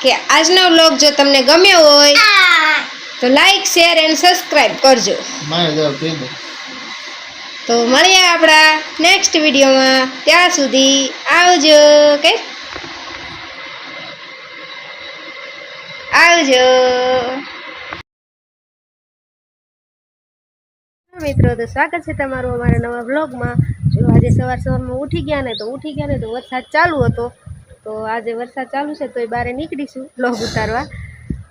કે આજનો વ્લોગ જો તમને ગમ્યો હોય તો લાઈક શેર એન્ડ સબસ્ક્રાઈબ કરજો. તો મળીએ આપણા નેક્સ્ટ વિડીયોમાં ત્યાં સુધી આવજો કે આવજો. મિત્રો તો સ્વાગત છે તમારું અમારા નવા બ્લોગમાં જો આજે સવાર સવારમાં ઉઠી ગયા ને તો ઉઠી ગયા ને તો વરસાદ ચાલુ હતો. તો આજે વરસાદ ચાલુ છે તો એ બારે નીકળીશું બ્લોગ ઉતારવા.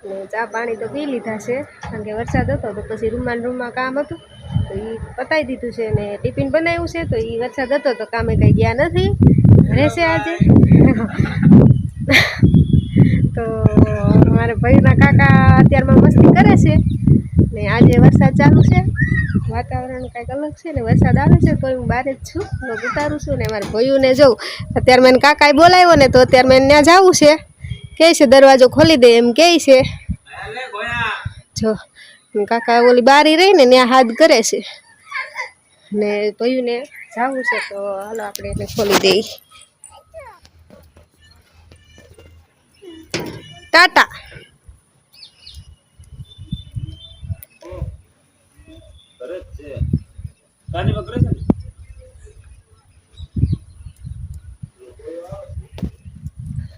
ને ચા પાણી તો પી લીધા છે, કારણ કે વરસાદ હતો તો પછી રૂમમાં રૂમમાં કામ હતું. તો એ પતાવી દીધું છે ને ટિફિન બનાવ્યું છે, તો એ વરસાદ હતો તો કામે કંઈ ગયા નથી. રહેશે આજે. તો મારા ભાઈના કાકા અત્યારમાં મસ્તી કરે છે. ને આજે વરસાદ ચાલુ છે. વાતાવરણ કાંઈક અલગ છે ને વરસાદ આવે છે તો હું બહાર જ છું. લોક ઉતારું છું ને મારા ભયુંને જવું અત્યારે મેં કાકાએ બોલાવ્યો ને તો અત્યારે મેં ત્યાં જવું છે. કહે છે, દરવાજો ખોલી દે. એમ કહે છે. જો કાકા ઓલી બારી રહીને ત્યાં હાથ કરે છે. ને ભયુંને જવું છે તો હાલો આપણે એને ખોલી દઈએ. ટાટા.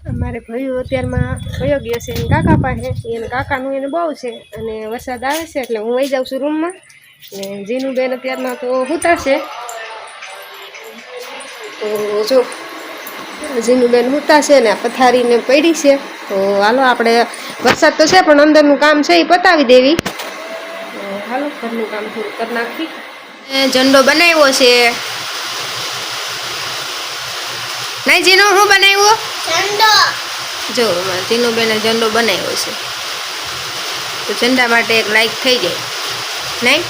અમારે ભાઈઓ અત્યારમાં ભયો ગયો છે, એના કાકા પાસે. એને કાકાનું એને બહુ છે. અને વરસાદ આવે છે એટલે હું વહી જાઉં છું રૂમમાં. ને જીનું બેન અત્યારમાં તો હુતા છે તો જો જીનું બેન હુતા છે ને પથારીને પડી છે. તો હાલો આપણે, વરસાદ તો છે, પણ અંદરનું કામ છે એ પતાવી દેવી. હાલો, ઘરનું કામ થોડું કરી નાખી ઝંડો બનાવ્યો છે. નહીં જીનો શું બનાવ્યો જો જીનુબેને ઝંડો બનાવ્યો છે. તો ઝંડા માટે એક લાઈક થઈ જાય. નહીં?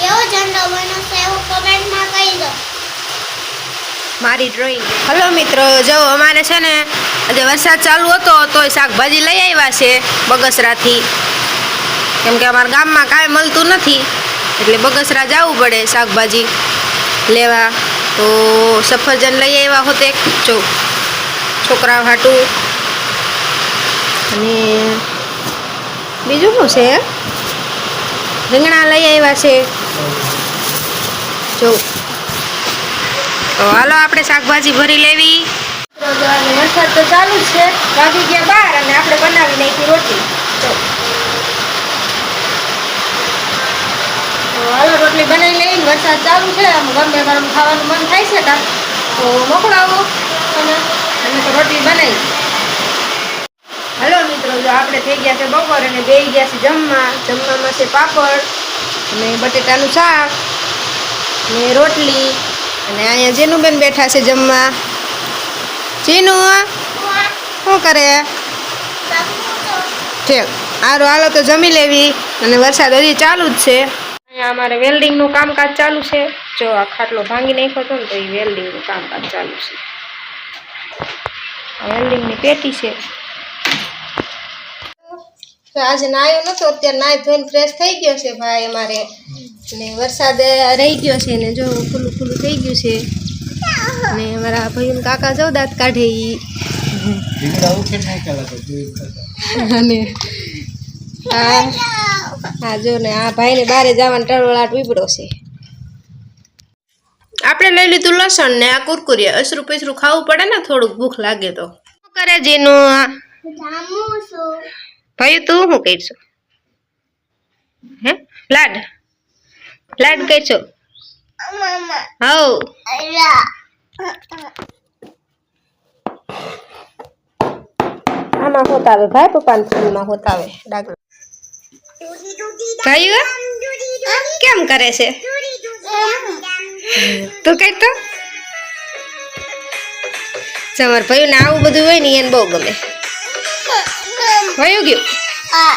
કેવો ઝંડો બન્યો એવું કમેન્ટમાં કહી દો. મારી ડ્રોઈંગ હલો મિત્રો જો અમારે છે ને આજે વરસાદ ચાલુ હતો, તોય શાકભાજી લઈ આવ્યા છે બગસરાથી. કેમ કે અમારા ગામમાં કાંઈ મળતું નથી, એટલે બગસરા જવું પડે શાકભાજી લેવા. તો સફરજન લઈ આવ્યા હોતે જો છોકરા હાટું. અને બીજું શું છે? રીંગણા લઈ આવ્યા છે. જો. તો હાલો, આપણે શાકભાજી ભરી લેવી. વરસાદ તો ચાલુ છે. વાગી ગયા બાર અને આપણે બનાવી નાખી રોટલી. તો હાલો રોટલી બનાવી લઈને વરસાદ ચાલુ છે. ગમે ગરમ ખાવાનું મન થાય છે કાં તો મોકલાવો અને તો રોટલી બનાવી. હલો મિત્રો, જો આપણે થઈ ગયા છે બપોર અને બે ગયા છે જમવા. જમવામાં છે પાપડ અને બટેટાનું શાક ને રોટલી. અને અહીંયા જેનુબેન બેઠા છે જમવા. જીનુ શું કરે? ઠીક. સારું હાલો તો જમી લેવી. અને વરસાદ હજી ચાલુ જ છે. અહીંયા અમારે વેલ્ડિંગનું કામકાજ ચાલુ છે. જો આ ખાટલો ભાંગી નાખ્યો હતો ને તો એ વેલ્ડિંગનું કામકાજ ચાલુ છે. વેલ્ડિંગની પેટી છે. આજે નાયો નતો અત્યારે નાય ધોઈને ફ્રેશ થઈ ગયો છે ભાઈ અમારે. ને વરસાદ રહી ગયો છે ને જો ખુલ્લું ખુલ્લું થઈ ગયું છે. ને મારા ભાઈ કાકા જો દાંત કાઢે ઈ. અને આ આ જો ને આ ભાઈને બારે જવાનો ટળવળાટ વિપડો છે. આપણે લઈ લીધું લસણ ને આ કુરકુરિયા અસરું પીસરું ખાવું પડે ને થોડુંક ભૂખ લાગે તો. શું કરે જેનું ભાઈ તું શું કરશો? હે? લાડ. લાડ કરશો? હવ. અલા. આમાં હોત આવે ભાઈ પપ્પાને ફોનમાં હોત આવે ડાગલો દૂધી દૂધી ભાઈ દૂધી કેમ કરે છે? દૂધી દૂધી તું કઈ તો? તમાર ભાઈ ને આવું બધું હોય ને એને બહુ ગમે. વયું ગયું? આ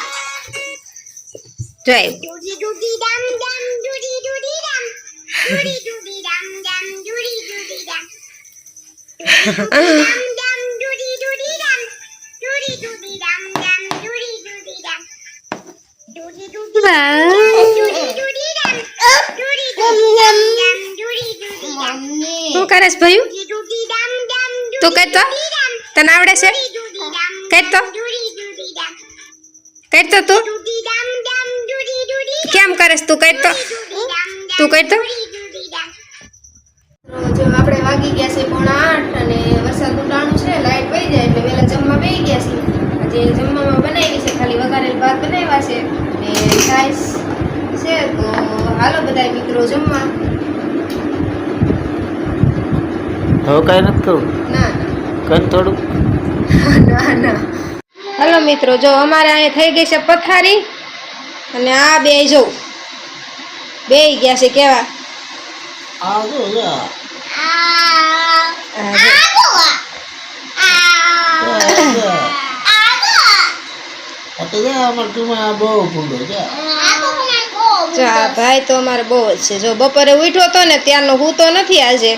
શું કરે ભાઈ તું કહેતો? તને આવડે છે? કહેતો? કહેતો તું? કેમ કરેસ તું કહેતો? તું કર તો જો આપણે વાગી ગયા છે પોણા આઠ અને વરસાદ ઉટાણું છે લાઈટ પડી જાય એટલે વહેલા જમવા બેસી ગયા છે. આજે જમવામાં બનાવી છે ખાલી વઘારેલ ભાત બનાવ્યા છે અને રાઈસ છે. તો હાલો બધા મિત્રો જમવા. હવે કાંઈ નથી કહું ના ના. કર થોડું ના ના. હાલો મિત્રો જો અમારે અહીંયા થઈ ગઈ છે પથારી અને આ બે જો. બે ગયા છે કેવા? આ ભાઈ તો અમારે બહુ જ છે. જો બપોરે ઉઠ્યો તો ને ત્યારનો હું તો નથી આજે.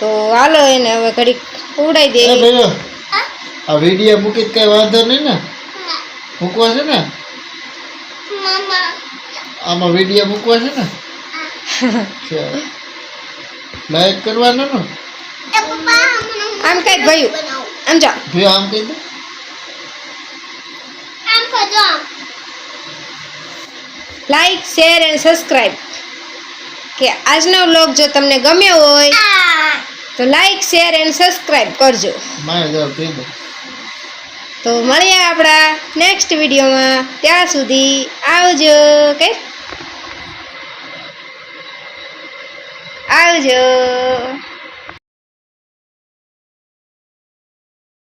તો હાલો એને હવે ઘડીક ઉડાઈ દે આ વીડિયો મૂકી કઈ વાંધો નહીં ને? મૂકવા છે ને? આમાં વીડિયો મૂકવા છે ને? લાઈક કરવાનો ને? આમ કઈ ભાઈ આમ જાઓ. ભાઈ આમ કહી દે. લાઈક શેર એન્ડ સબસ્ક્રાઈબ કે આજનો વ્લોગ જો તમને ગમ્યો હોય તો લાઈક શેર એન્ડ સબસ્ક્રાઈબ કરજો. મારે જવાબ કહી દે. તો મળીએ આપણા નેક્સ્ટ વિડીયોમાં ત્યાં સુધી આવજો કે આવજો